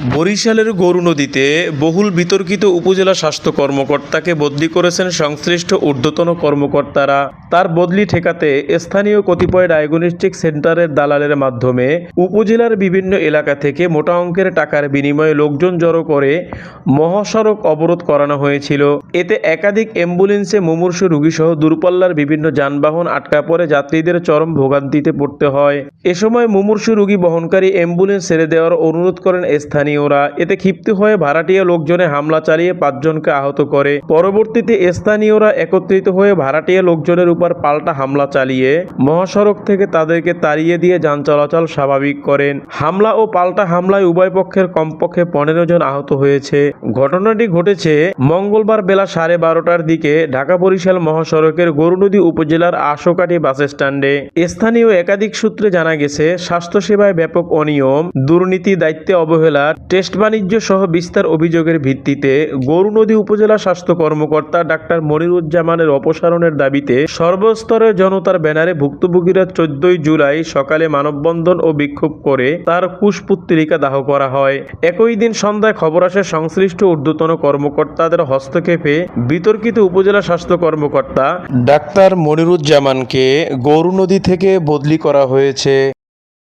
বরিশালের গরু নদীতে বহুল বিতর্কিত উপজেলা স্বাস্থ্য কর্মকর্তাকে বদলি করেছেন সংশ্লিষ্ট ঊর্ধ্বতন কর্মকর্তারা। তার বদলি ঠেকাতে স্থানীয় কতিপয় ডায়াগনস্টিক সেন্টারের দালালের মাধ্যমে উপজেলার বিভিন্ন এলাকা থেকে মোটা অঙ্কের টাকার বিনিময়ে লোকজন জড়ো করে মহাসড়ক অবরোধ করানো হয়েছিল। এতে একাধিক অ্যাম্বুলেন্সে মুমূর্ষু রোগীসহ দূরপাল্লার বিভিন্ন যানবাহন আটকা পড়ে যাত্রীদের চরম ভোগান্তিতে পড়তে হয়। এ সময় মুমূর্ষু রোগী বহনকারী অ্যাম্বুলেন্স ছেড়ে দেওয়ার অনুরোধ করেন স্থানীয়রা। এতে ক্ষিপ্ত হয়ে ভাড়াটিয়া লোকজনে হামলা চালিয়ে পাঁচজনকে আহত করে। পরবর্তীতে স্থানীয়রা একত্রিত হয়ে ভাড়াটিয়া লোকজনের উপর পাল্টা হামলা চালিয়ে মহাসড়ক থেকে তাদেরকে তাড়িয়ে দিয়ে যান চলাচল স্বাভাবিক করেন। হামলা ও পাল্টা হামলায় উভয় পক্ষের কমপক্ষে পনেরো জন আহত হয়েছে। ঘটনাটি ঘটেছে মঙ্গলবার বেলা সাড়ে বারোটার দিকে ঢাকা বরিশাল মহাসড়কের গরুনদী উপজেলার আশোকাঠি বাস স্ট্যান্ডে। স্থানীয় একাধিক সূত্রে জানা গেছে, স্বাস্থ্যসেবায় ব্যাপক অনিয়ম, দুর্নীতি, দায়িত্বে অবহেলা টেস্ট বাণিজ্য সহ বিস্তার অভিযোগের ভিত্তিতে গরুনদী উপজেলা স্বাস্থ্য কর্মকর্তা ডাক্তার মনিরুজ্জামানের অপসারণের দাবিতে সর্বস্তরের জনতার ব্যানারে ভুক্তভোগীরা চোদ্দই জুলাই সকালে মানববন্ধন ও বিক্ষোভ করে তার কুশপুত্রিকা দাহ করা হয়। একই দিন সন্ধ্যায় খবর আসে সংশ্লিষ্ট ঊর্ধ্বতন কর্মকর্তাদের হস্তক্ষেপে বিতর্কিত উপজেলা স্বাস্থ্য কর্মকর্তা ডাক্তার মনিরুজ্জামানকে গৌরনদী থেকে বদলি করা হয়েছে।